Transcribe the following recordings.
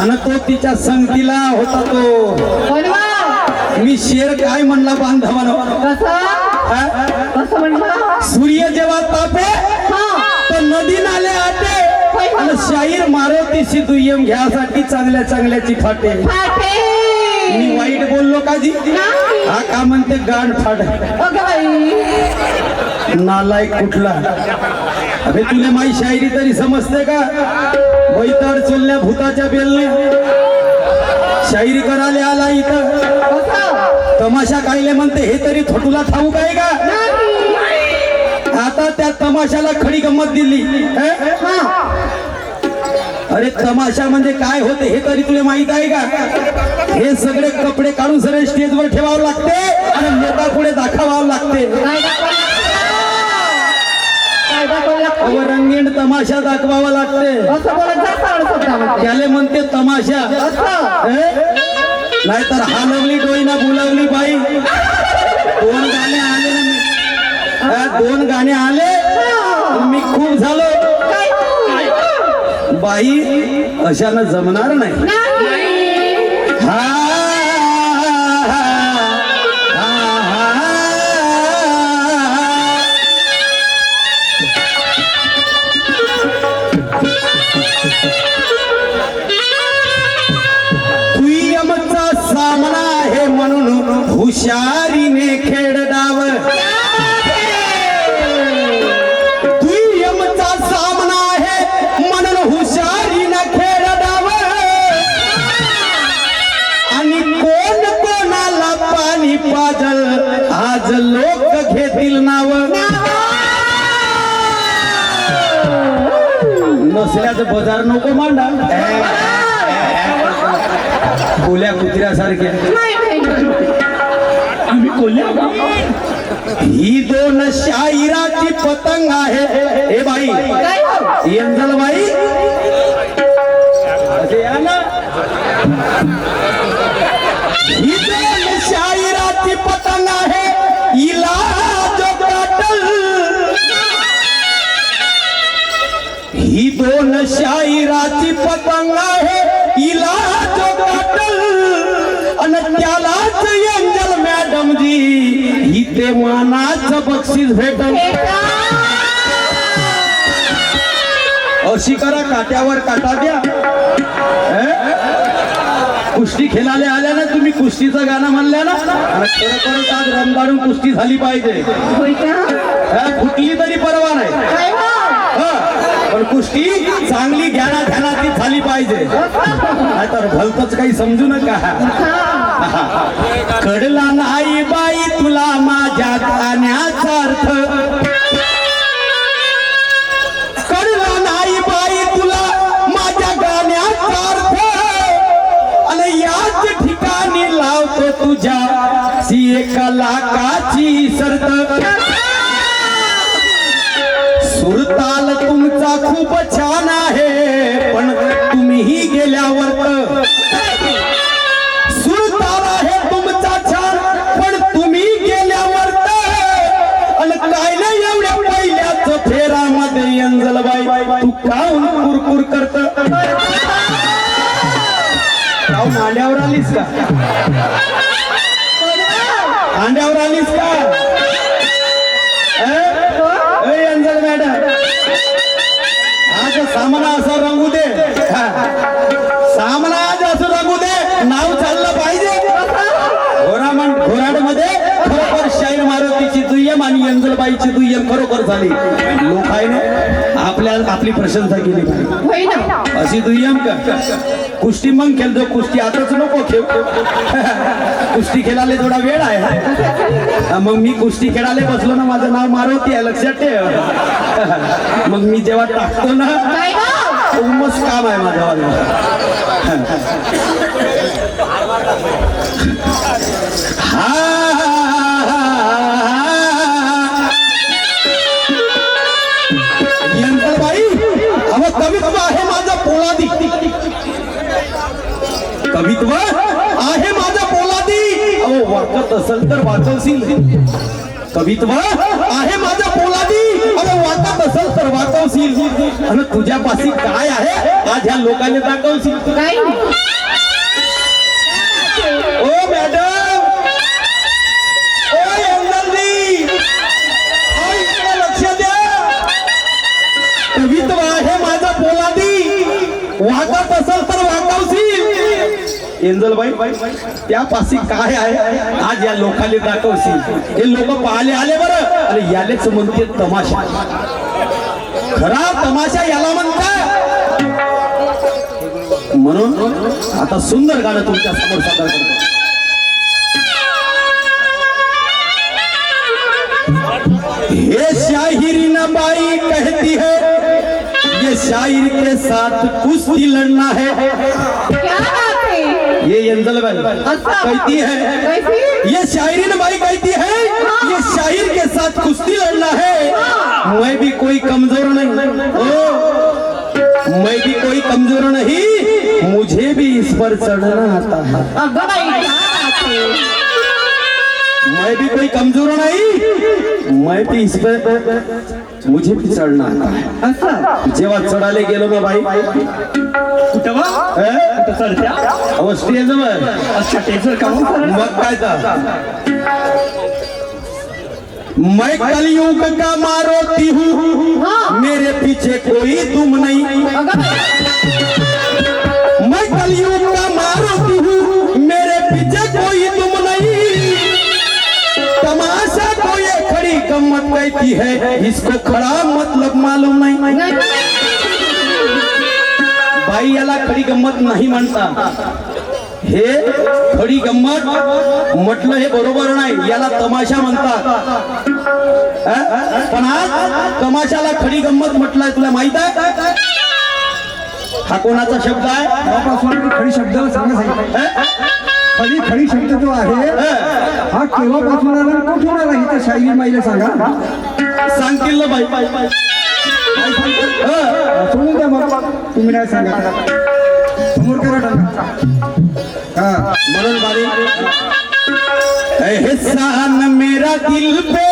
आणि तो तिच्या संगतीला होता तो. मी शेर काय म्हणला बांधवानो. हा? सूर्य जेव्हा तापे हा तर नदी नाले आटे आणि शाहीर मारुतीशी दुय्यम घ्यासाठी चांगल्या चांगल्याची फाटे मी वाईट बोललो का जी? नाही. हा का म्हणते गाड फाट नालायक कुठला? अरे तुला माई शायरी तरी समजते का? बैताड चुलल्या भूताच्या बेलने. शायरी करायला आला इथं. तमाशा कायले म्हणते हे तरी थोटूला ठाऊक आहे का? आता त्या तमाशाला खडी गंमत दिली. अरे तमाशा म्हणजे काय होते हे तरी तुला माहीत आहे का? हे सगळे कपडे काढून सगळे स्टेजवर ठेवावं लागते आणि नेता पुढे दाखवावं लागते. अहो, रंगीण तमाशा दाखवावा लागते. असं बोलत जा चांगलं शब्दामध्ये त्याले म्हणते तमाशा. असं? हे? नाहीतर हालवली डोईना बुलावली बाई. दोन गाणे आले ना मी. हा, दोन गाणे आले. मी खूप झालो. काय? बाई अशानं जमणार नाही. नाही. हा, नसल्याचं बजार नको मांडा. बोल्या कुत्र्यासारख्या. आम्ही बोलल्या ही दोन शाहिराची पतंग आहे. हे बाई काय बाई असे या ना. ही दोन शाहिराची पतंग आहे. इला दोन शाहिराची पतंग आहे आणि त्यालाच एंजल मॅडम जी. ही ते मानाचं बक्षीस भेटल अशी करा काट्यावर काटा द्या? कुस्ती खेळायला आल्या ना तुम्ही कुस्तीचं गाणं म्हणल्या ना? खरोखरच आज रंगाडून कुस्ती झाली पाहिजे. कुठली तरी परवा नाही. पण कुस्ती चांगली ज्ञाना ध्यानाची झाली पाहिजे. तर भलतच काही समजू नका. कडला नाही बाई तुला माझ्या गाण्याचा अर्थ. कडला नाही बाई तुला माझ्या गाण्याचा अर्थ. आणि याच ठिकाणी लावतो तुझ्या. सी एका लाखाची शर्त सुरताल तुमचा खूप छान आहे. पण तुम्हीही गेल्यावर सुरताल आहे तुमचा छान. पण तुम्ही गेल्यावर आणि काय नाही एवढ्या पहिल्याच फेरामध्ये यंजल बाई तू काऊन कुरकुर करत काऊ मांड्यावर आलीस का? मांड्यावर आलीस का? असं रंगू दे नाव चाललं पाहिजे. घोरामण घोराडमध्ये खरोखर शाहीर मारुतीची दुय्यम आणि अंजलबाईची दुय्यम खरोखर झाली. लोकायने आपल्या आपली प्रशंसा केली पाहिजे. ना. अशी दुय्यम का? कुस्ती मग खेळतो कुस्ती आताच नको खेळ. कुस्ती खेळायला थोडा वेळ आहे. मग मी कुस्ती खेळायला बसलो ना माझं नाव मारुती आहे लक्षात ठेव. मग मी जेव्हा टाकतो ना उमस काम आहे अहो कवित्व आहे माझा पोलादी. कवित्व आहे माझा पोलादी. अहो वाचत असेल तर वाचवशील. कवित्व असेल तर वाकवशील आणि तुझ्यापाशी काय आहे? आज ह्या लोकांनी दाखवशील काही ओ मॅडम! ओ एंगलजी ओ इकडे लक्ष द्या. कवित्व आहे माझा पोलादी. वागत असेल तर वाकवशील एंजलबाई त्यापाशी काय आहे? आज या लोकांनी दाखवशील हे लोक पाहिले आले बरं. आणि यालेच म्हणते तमाशा. खरा तमाशा याला म्हणतात म्हणून आता सुंदर गाणं तुमच्या समोर सादर करतो. ये शाहिरी न बाई कहती है ये शायर के साथ कुश्ती लड़ना है. क्या बात है? ये एंजल कहती है ये शायरी न बाई कहती है ये शायर के साथ कुश्ती लड़ना है। मैं भी कोई कमजोर नहीं। ओ मैं भी कोई कमजोर नहीं। मुझे भी इस पर चढ़ना आता है। मैं भी कोई कमजोर नहीं। मैं भी इस पर मुझे भी चढणं आता है। असं जेव्हा चढायला गेलो ना बाई। कुठं स्टेजवर मग काय मैं कलयुग का मारोती हूँ। हाँ। मेरे पीछे कोई तुम नहीं। मैं कलयुग का मारोती हूँ। मेरे पीछे कोई तुम नहीं। तमाशा को ये खड़ी गम्मत कहती है। इसको खड़ा मतलब मालूम नहीं। भाई याला खडी गम्मत नहीं म्हणता हे खडी गंमत म्हटलं हे बरोबर नाही याला तमाशा म्हणतात? पण आज तमाशाला खडी गंमत म्हटलंय तुला माहीत आहे हा कोणाचा शब्द आहे खडी शब्दाला सांगा सांगितलं? खडी खडी शब्द जो आहे? हा केव्हापासून आला आणि कुठून आला ही तर शाहिरी माईला सांगा सांगतील ना बाई? सोडून द्या मग तुम्ही नाही सांगा समोर करा टाका हा। एहसान मेरा दिल पे,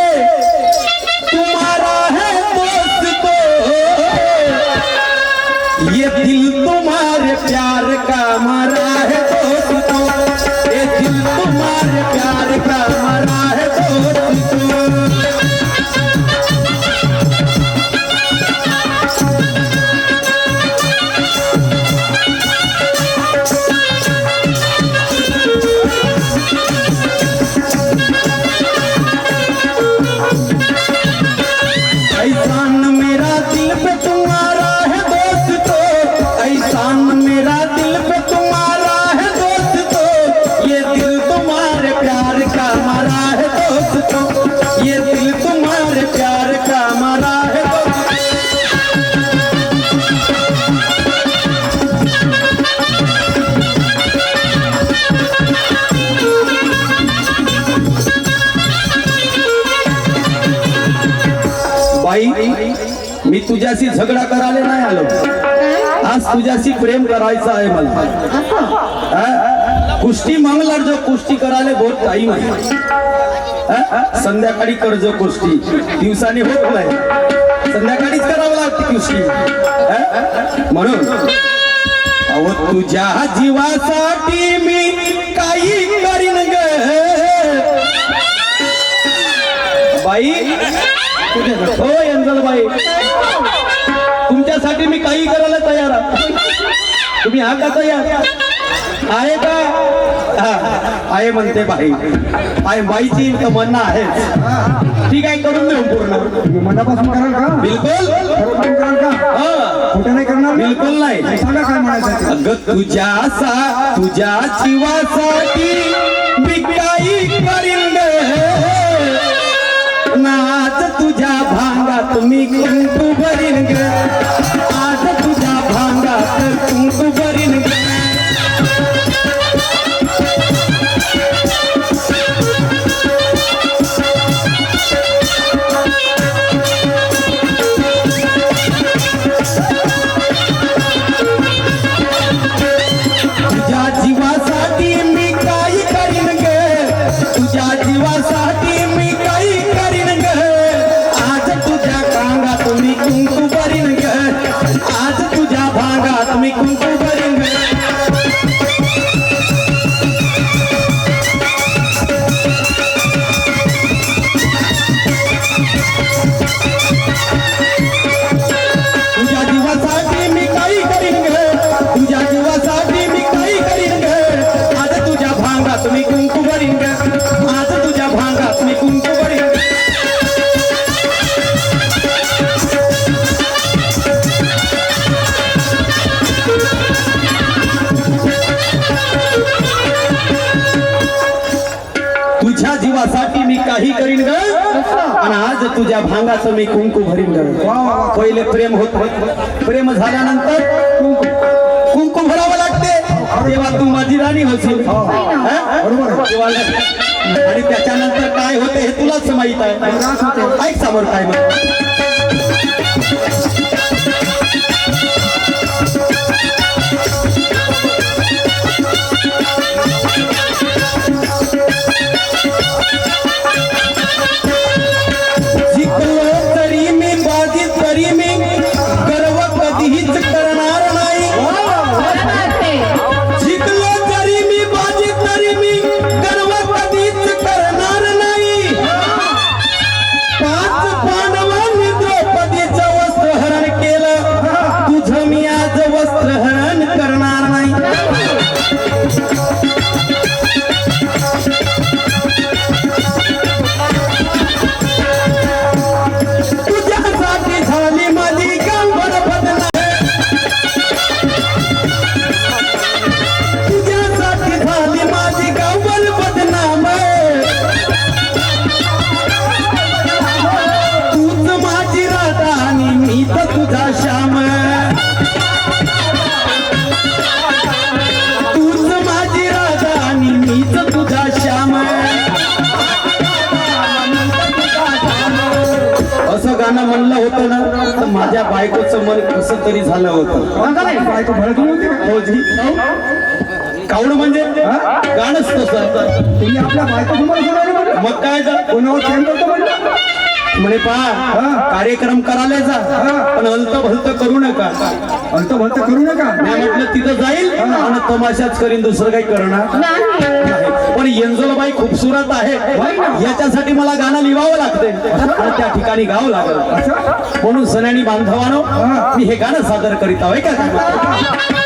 तुम्हारा है दोस्त तो। ये दिल तुम्हारे प्यार का मरा दोस्त तो ये दिल तुम्हारे प्यार का मरा है दोस्त बाई मी तुझ्याशी झगडा करायला नाही आलो आज तुझ्याशी प्रेम करायचं आहे मला? कुस्ती मंगलार जो कुस्ती करायला बहुत टाइम आहे हा? संध्याकाळी कर्ज कुस्ती दिवसाने होत नाही. संध्याकाळीच करावं लागते गोष्टी. म्हणून अहो तुझ्या जीवासाठी मी काही करीन ग. बाई हो एंजल बाई तुमच्यासाठी मी काही करायला तयार आहे. तुम्ही हा का तयार? आहे का? आहे म्हणते बाई आहे बाईची तमन्ना आहे. ठीक आहे करून देऊ पूर्ण. तुम्ही मनापासून कराल का? बिलकुल. कराल का? खोटं नाही करणार? बिलकुल नाही. सांगा काय म्हणायचं. अग तुझ्या सा तुझ्या जीवासाठी मी काही करीन नाच तुझ्या भांगात मी कुंकू भरीन. भांगाचं मी कुंकू भरीन पहिले प्रेम होत प्रेम झाल्यानंतर कुंकू कुंकू भरावं लागते. तेव्हा तू माझी राणी होशील. आणि त्याच्यानंतर काय होते हे तुलाच माहीत आहे. ऐक समोर काय म्हणतो असं गाणं म्हणलं होतं ना तर माझ्या बायकोचं मन कस तरी झालं होतं. हो कावड म्हणजे? गाणंच तुम्ही आपल्या बायको मग काय कोणावर म्हणे पहा कार्यक्रम करायला जा पण हलत भलत करू नका. हलत भलत करू नका? मी म्हटलं तिथं जाईल आणि तमाशाच करीन दुसरं काही करणार पण येंजोलबाई खूपसुरत आहे. याच्यासाठी मला गाणं लिवावं लागते आणि त्या ठिकाणी गावं लागलं. म्हणून सण्यानी बांधवानो मी हे गाणं सादर करीत आहे का?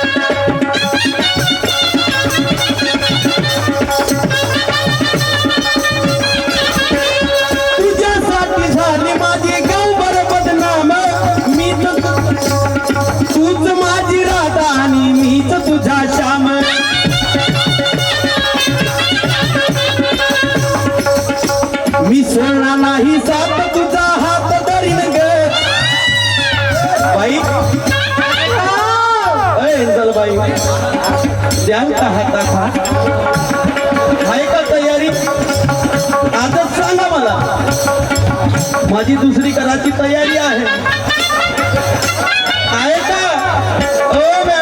माझी दुसरी कराची तयारी आहे. का? हो, ओ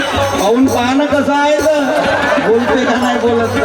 पाहून पाहणं कसं आहे बोलते का नाही बोलत?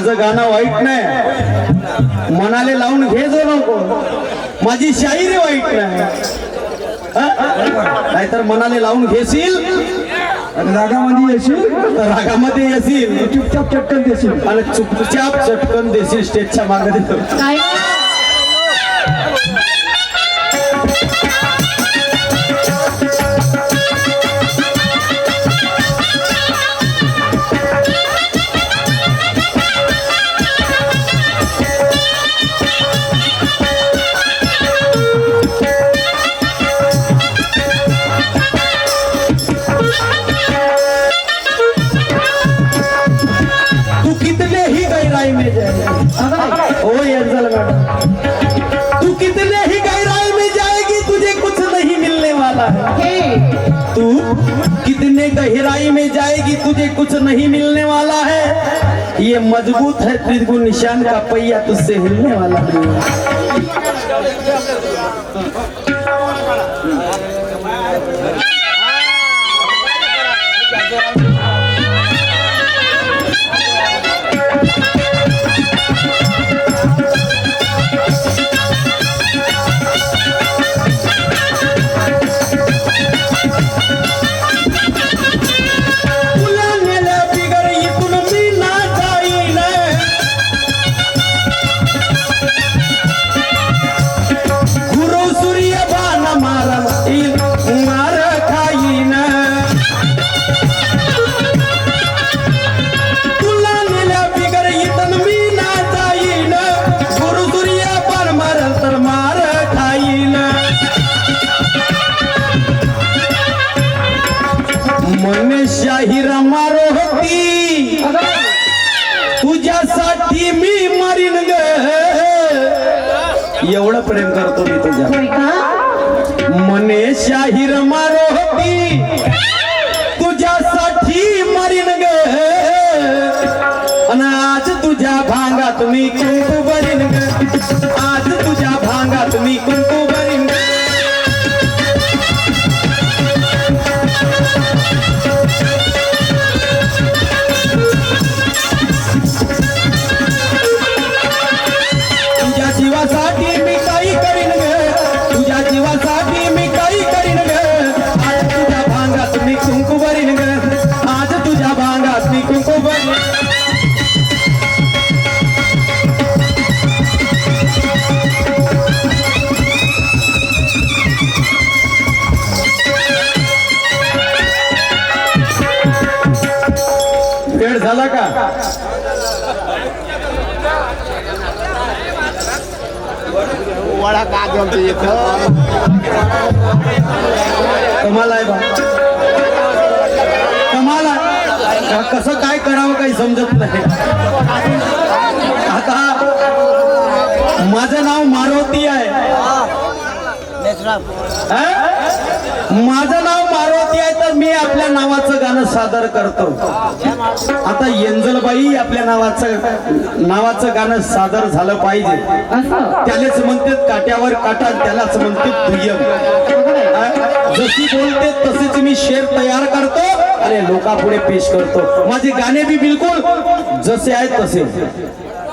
माझं गाणं वाईट नाही. मनाले लावून घे जो नको. माझी शायरी वाईट नाही. हा? नाहीतर मनाले लावून घेशील? आणि रागामध्ये येशील? तर रागामध्ये येशील. चुपचाप चटकन देशील. आणि चुपचाप चटकन देशील स्टेजच्या मागे देतो. गहराई में जाएगी मैडम तू कितने ही गहराई में जाएगी, तुझे कुछ नहीं मिलने वाला है। तू कितने गहराई में जाएगी, तुझे कुछ नहीं मिलने वाला है। ये मज़बूत है, त्रिगुण निशान का पहिया तुझसे हिलने वाला नहीं एवढं प्रेम करतो मी तुझ्या. मने शाहीर मारो होती. तुझ्यासाठी मरीन ग. आज तुझ्या भांगात मी कुंकू बरीन ग. कमाल आहे कमाल आहे. कसं काय करावं काही समजत नाही. आता माझं नाव मारुती आहे. माझं नाव मारुती आहे तर मी आपल्या नावाचं गाणं सादर करतो. आता येंजलबाई आपल्या नावाचं नावाचं गाणं सादर झालं पाहिजे. त्यालाच म्हणतात काट्यावर काटा त्यालाच म्हणतात दुय्यम? जशी बोलते तसेच मी शेर तयार करतो. आणि लोकांपुढे पेश करतो. माझे गाणे बी बिलकुल जसे आहेत तसे.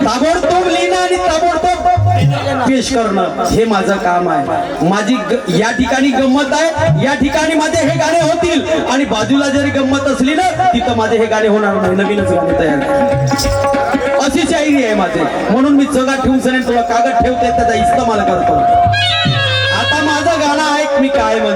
ताबडतोब लिहिणं आणि ताबडतोब पेश करणं हे माझं काम आहे. माझी या ठिकाणी गंमत आहे. या ठिकाणी माझे हे गाणे होतील. आणि बाजूला जरी गंमत असली ना तिथं माझे हे गाणे होणार नाही. नवीनच गाणे तयार करा. अशी शायरी आहे माझे. म्हणून मी जगा ठेवून सरेन तुला कागद ठेवते त्याचा इस्तेमाल करतो. आता माझं गाणं ऐक मी काय म्हणतो.